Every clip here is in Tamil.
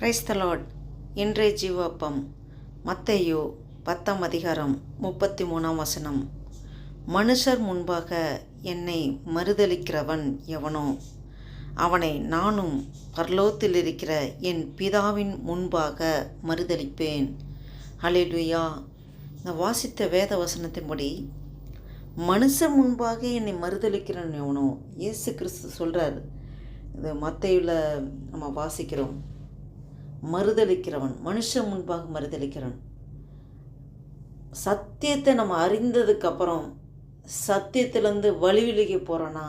கிரைஸ்தலாட் இன்றைய ஜீவப்பம். மத்தையோ பத்தாம் அதிகாரம் முப்பத்தி மூணாம் வசனம். மனுஷர் முன்பாக என்னை மறுதளிக்கிறவன் எவனோ? அவனை நானும் பர்லோத்தில் இருக்கிற என் பிதாவின் முன்பாக மறுதளிப்பேன் அலிலுயா நான் வாசித்த வேத வசனத்தின்படி மனுஷன் முன்பாக என்னை மறுதலிக்கிறவன் எவனோ? இயேசு கிறிஸ்து சொல்கிறார் இது மத்தையில் நம்ம வாசிக்கிறோம். மறுதளிக்கிறவன் மனுஷன் முன்பாக மறுதளிக்கிறவன் சத்தியத்தை நம்ம அறிந்ததுக்கப்புறம் சத்தியத்திலேருந்து வழி விலகி போகிறோன்னா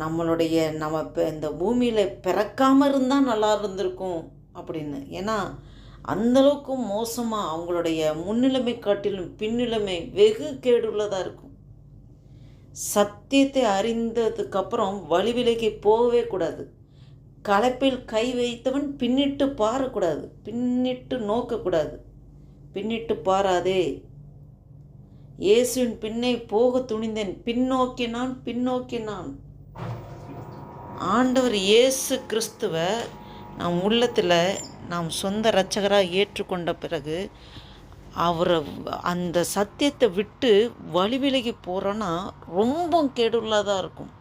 நம்மளுடைய நம்ம இப்போ இந்த பூமியில் பிறக்காமல் இருந்தால் நல்லா இருந்திருக்கும் அப்படின்னு. ஏன்னா அந்தளவுக்கு மோசமாக அவங்களுடைய முன்னிலைமை காட்டிலும் பின்னிலைமை வெகு கேடுள்ளதாக இருக்கும். சத்தியத்தை அறிந்ததுக்கப்புறம் வழி விலகி போகவே கூடாது. கலப்பில் கை வைத்தவன் பின்னிட்டு பாரக்கூடாது. பின்னிட்டு நோக்கக்கூடாது. பின்னிட்டு பாராதே. இயேசுவின் பின்னே போக துணிந்தேன். பின்னோக்கினான் பின்னோக்கினான் ஆண்டவர் இயேசு கிறிஸ்துவை நம் உள்ளத்தில் நாம் சொந்த இரட்சகராக ஏற்றுக்கொண்ட பிறகு அவரை அந்த சத்தியத்தை விட்டு வழி விலகி போகிறோன்னா ரொம்ப கேடுள்ளதாக இருக்கும்.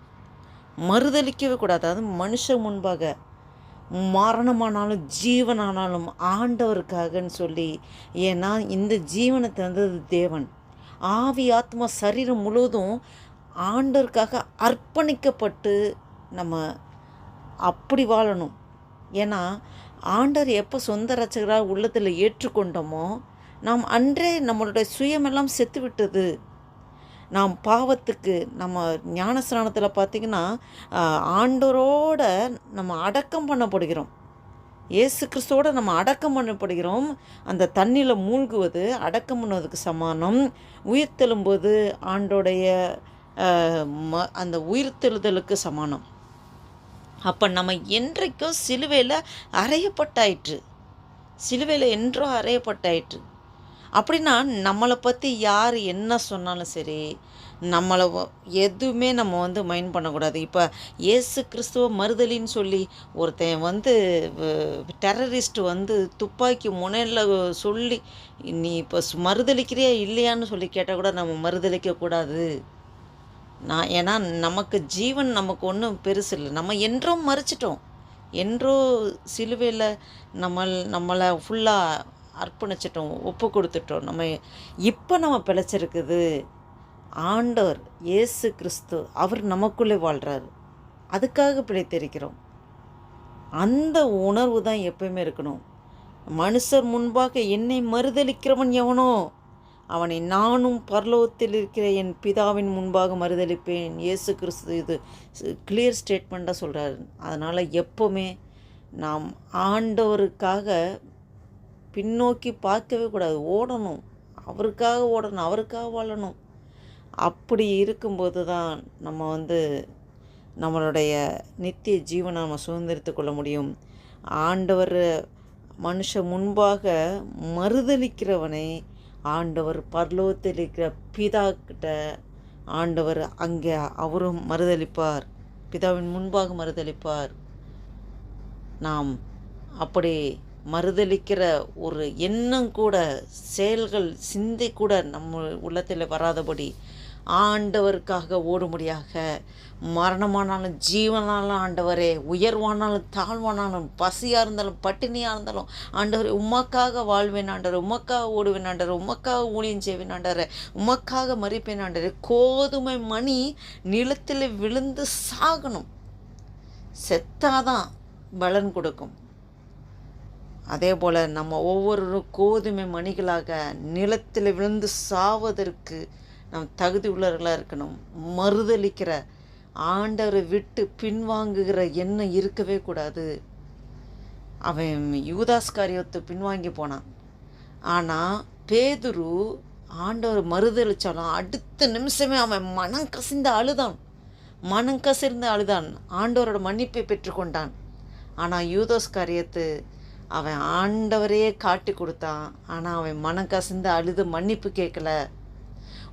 மறுதளிக்கவே கூடாது. அதாவது மனுஷன் முன்பாக மரணமானாலும் ஜீவனானாலும் ஆண்டவருக்காகன்னு சொல்லி ஏன்னா இந்த ஜீவனை தந்தது தேவன். ஆவி ஆத்மா சரீரம் முழுவதும் ஆண்டவருக்காக அர்ப்பணிக்கப்பட்டு நம்ம அப்படி வாழணும். ஏன்னா ஆண்டவர் எப்போ சொந்த ரச்சகராக உள்ளத்தில் ஏற்றுக்கொண்டோமோ நாம் அன்றே நம்மளுடைய சுயமெல்லாம் செத்து விட்டது நாம் பாவத்துக்கு நம்ம ஞானஸ்நானத்தில் பார்த்திங்கன்னா ஆண்டோரோட நம்ம அடக்கம் பண்ணப்படுகிறோம். இயேசு கிறிஸ்தோடு நம்ம அடக்கம் பண்ணப்படுகிறோம். அந்த தண்ணியில் மூழ்குவது அடக்கம் பண்ணுவதுக்கு சமானம். உயிர்த்தெழும்போது ஆண்டோடைய ம அந்த உயிர்த்தெழுதலுக்கு சமானம். அப்போ நம்ம என்றைக்கும் சிலுவையில் அறையப்பட்டாயிற்று. சிலுவையில் என்றோ அறையப்பட்டாயிற்று. அப்படின்னா நம்மளை பற்றி யார் என்ன சொன்னாலும் சரி நம்மளை எதுவுமே நம்ம வந்து மைண்ட் பண்ணக்கூடாது. இப்போ இயேசு கிறிஸ்துவ மறுதலின்னு சொல்லி ஒருத்தன் வந்து டெரரிஸ்ட் வந்து துப்பாக்கி முனையில் சொல்லி நீ இப்போ மறுதளிக்கிறியா இல்லையான்னு சொல்லி கேட்டால் கூட நம்ம மறுதளிக்கக்கூடாது நான் ஏன்னா நமக்கு ஜீவன் நமக்கு ஒன்றும் பெருசு இல்லை. நம்ம என்றும் மறைச்சிட்டோம். என்றோ சிலுவையில் நம்ம நம்மளை ஃபுல்லாக அர்ப்பணிச்சிட்டோம் ஒப்பு கொடுத்துட்டோம். நம்ம இப்போ நம்ம பிழைச்சிருக்குது. ஆண்டவர் இயேசு கிறிஸ்து அவர் நமக்குள்ளே வாழ்கிறார் அதுக்காக பிழைத்திருக்கிறோம். அந்த உணர்வு தான் எப்பயுமே இருக்கணும். மனுஷர் முன்பாக என்னை மறுதளிக்கிறவன் எவனோ அவனை நானும் பரலோகத்தில் இருக்கிற என் பிதாவின் முன்பாக மறுதளிப்பேன் இயேசு கிறிஸ்து இது கிளியர் ஸ்டேட்மெண்ட்டாக சொல்கிறாரு அதனால் எப்போவுமே நாம் ஆண்டவருக்காக பின்னோக்கி பார்க்கவே கூடாது. ஓடணும். அவருக்காக ஓடணும். அவருக்காக வாழணும். அப்படி இருக்கும்போது தான் நம்ம வந்து நம்மளுடைய நித்திய ஜீவனை நம்ம சுதந்திரித்து கொள்ள முடியும். ஆண்டவர் மனுஷன் முன்பாக மறுதளிக்கிறவனை ஆண்டவர் பர்லோகத்தில் இருக்கிற பிதா கிட்ட ஆண்டவர் அங்கே அவரும் மறுதளிப்பார் பிதாவின் முன்பாக மறுதளிப்பார் நாம் அப்படி மறுதளிக்கிற ஒரு எண்ணம் கூட செயல்கள் சிந்தை கூட நம்ம உள்ளத்தில் வராதபடி ஆண்டவருக்காக ஓடும்படியாக மரணமானாலும் ஜீவனாலும் ஆண்டவரே உயர்வானாலும் தாழ்வானாலும் பசியாக இருந்தாலும் பட்டினியாக இருந்தாலும் ஆண்டவர் உமக்காக வாழ்வேன் ஆண்டவர் உமக்காக ஓடுவேன் ஆண்டவர் உமக்காக ஊழியம் செய்வேன் ஆண்டவர் உமக்காக மறிப்பேன் ஆண்டவர். கோதுமை மணி நிலத்தில் விழுந்து சாகணும். செத்தாதான் பலன் கொடுக்கும். அதே போல் நம்ம ஒவ்வொரு கோதுமை மணிகளாக நிலத்தில் விழுந்து சாவதற்கு நம் தகுதி உள்ளவர்களாக இருக்கணும். மறுதளிக்கிற ஆண்டவரை விட்டு பின்வாங்குகிற எண்ணம் இருக்கவே கூடாது. அவன் யூதாஸ் காரியத்தை பின்வாங்கி போனான். ஆனால் பேதுரு ஆண்டவர் மறுதளித்தாலும் அடுத்த நிமிஷமே அவன் மனம் கசிந்த அழுதான். மனம் கசிர்ந்து அழுதான். ஆண்டவரோட மன்னிப்பை பெற்றுக்கொண்டான். ஆனால் யூதாஸ் காரியத்து அவன் ஆண்டவரையே காட்டி கொடுத்தான். ஆனால் அவன் மனம் கசிந்து அழுது மன்னிப்பு கேட்கல.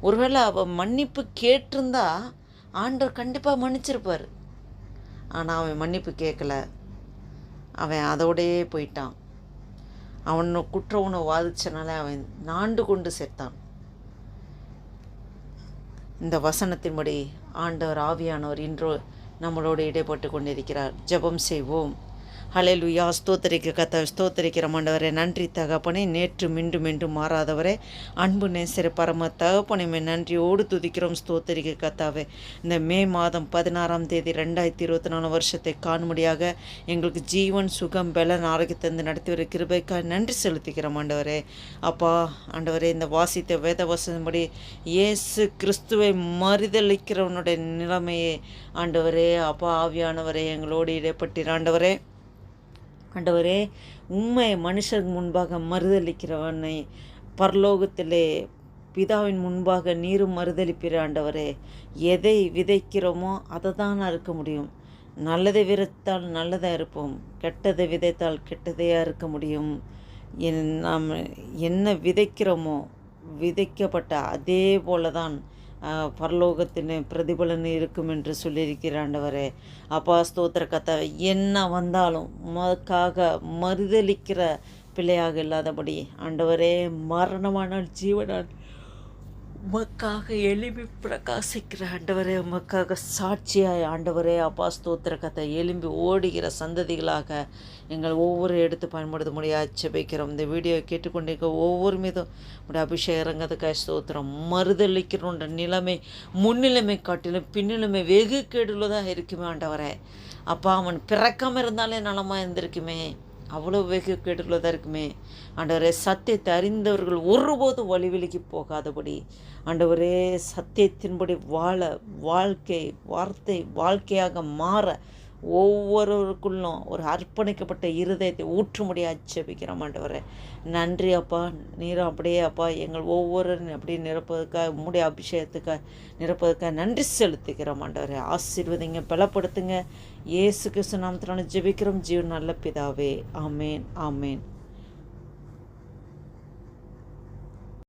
ஒருவேளை அவன் மன்னிப்பு கேட்டிருந்தா ஆண்டவர் கண்டிப்பாக மன்னிச்சிருப்பார். ஆனால் அவன் மன்னிப்பு கேட்கல. அவன் அதோடையே போயிட்டான். அவன் குற்ற உணவு வாதிச்சனால அவன் நாண்டு கொண்டு செத்தான். இந்த வசனத்தின்படி ஆண்டவர் ஆவியானவர் இன்றோ நம்மளோடு இடைப்பட்டு கொண்டிருக்கிறார். ஜெபம் செய்வோம். ஹalleluya. ஸ்தோத்தரிக்க கத்த ஸ்தோத்தரிக்கிற மாண்டவரே நன்றி தகப்பனே. நேற்று மீண்டும் மீண்டும் மாறாதவரே. அன்பு நேசர பரம தகப்பனையுமே நன்றியோடு துதிக்கிறோம் ஸ்தோத்தரிக்க கத்தாவே. இந்த மே மாதம் பதினாறாம் தேதி ரெண்டாயிரத்தி இருபத்தி நாலு வருஷத்தை காணும்படியாக எங்களுக்கு ஜீவன் சுகம் பலன் ஆரோக்கியத்தந்து நடத்தி வர கிருபைக்காக நன்றி செலுத்திக்கிற மாண்டவரே அப்பா ஆண்டவரே இந்த வாசித்த வேத வசனப்படி இயேசு கிறிஸ்துவை மறுதளிக்கிறவனுடைய நிலைமையே ஆண்டவரே. அப்பா ஆவியானவரே எங்களோடு இடைப்பட்டீர் ஆண்டவரே உண்மை மனுஷன் முன்பாக மறுதளிக்கிறவனை பரலோகத்திலே பிதாவின் முன்பாக நீரும் மறுதளிப்பிற ஆண்டவரே. எதை விதைக்கிறோமோ அதை தான் அறுக்க முடியும். நல்லதை விதைத்தால் நல்லதாக இருப்போம். கெட்டதை விதைத்தால் கெட்டதையாக இருக்க முடியும். என் நாம் என்ன விதைக்கிறோமோ விதைக்கப்பட்ட அதே போல தான் பரலோகத்தின் பிரதிபலன் இருக்கும் என்று சொல்லியிருக்கிற ஆண்டவரே. அப்பா ஸ்தோத்திர கதை என்ன வந்தாலும் மக்காக மறுதளிக்கிற பிள்ளையாக இல்லாதபடி ஆண்டவரே மரணமானால் ஜீவனால் உமக்காக எலும்பி பிரகாசிக்கிற ஆண்டவரே உமக்காக சாட்சியாய் ஆண்டவரே அப்பா ஸ்தோத்திர கதை எலும்பி ஓடுகிற சந்ததிகளாக எங்கள் ஒவ்வொரு எடுத்து பயன்படுத்த முடியாது. செபிக்கிறோம் இந்த வீடியோ கேட்டுக்கொண்டிருக்க ஒவ்வொரு மீதும் உடைய அபிஷேகம் இறங்கிறதுக்காக ஸ்தோத்திரம். மறுதளிக்கிறோன்ற நிலைமை முன்னிலைமை காட்டிலும் பின்னிலைமை வெகு கேடுள்ளதாக இருக்குமே ஆண்டவரே. அப்பா அவன் பிறக்காமல் இருந்தாலே நலமாக இருந்திருக்குமே. அவ்வளோ வெகு கெடுதலாக இருக்குமே. ஆண்டவரே சத்தியத்தை அறிந்தவர்கள் ஒருபோதும் வழிவிலகி போகாதபடி ஆண்டவரே சத்தியத்தின்படி வாழ வாழ்க்கை வார்த்தை வாழ்க்கையாக மாற ஒவ்வொருவருக்குள்ளும் ஒரு அர்ப்பணிக்கப்பட்ட இருதயத்தை ஊற்றும்படியாக ஆட்சேபிக்கிறோம் ஆண்டவரே. நன்றி அப்பா. நீரும் அப்படியே அப்பா. எங்கள் ஒவ்வொருவரும் அப்படியே நிரப்பதுக்காக உம்முடைய அபிஷேகத்துக்காக நிரப்பதுக்காக நன்றி செலுத்துகிறோம் ஆண்டவரே. ஆசீர்வதிங்க பலப்படுத்துங்க. இயேசு கிறிஸ்து நாமத்திலான ஜெபிக்கிறோம். ஜீவன் நல்ல பிதாவே. ஆமேன். ஆமேன்.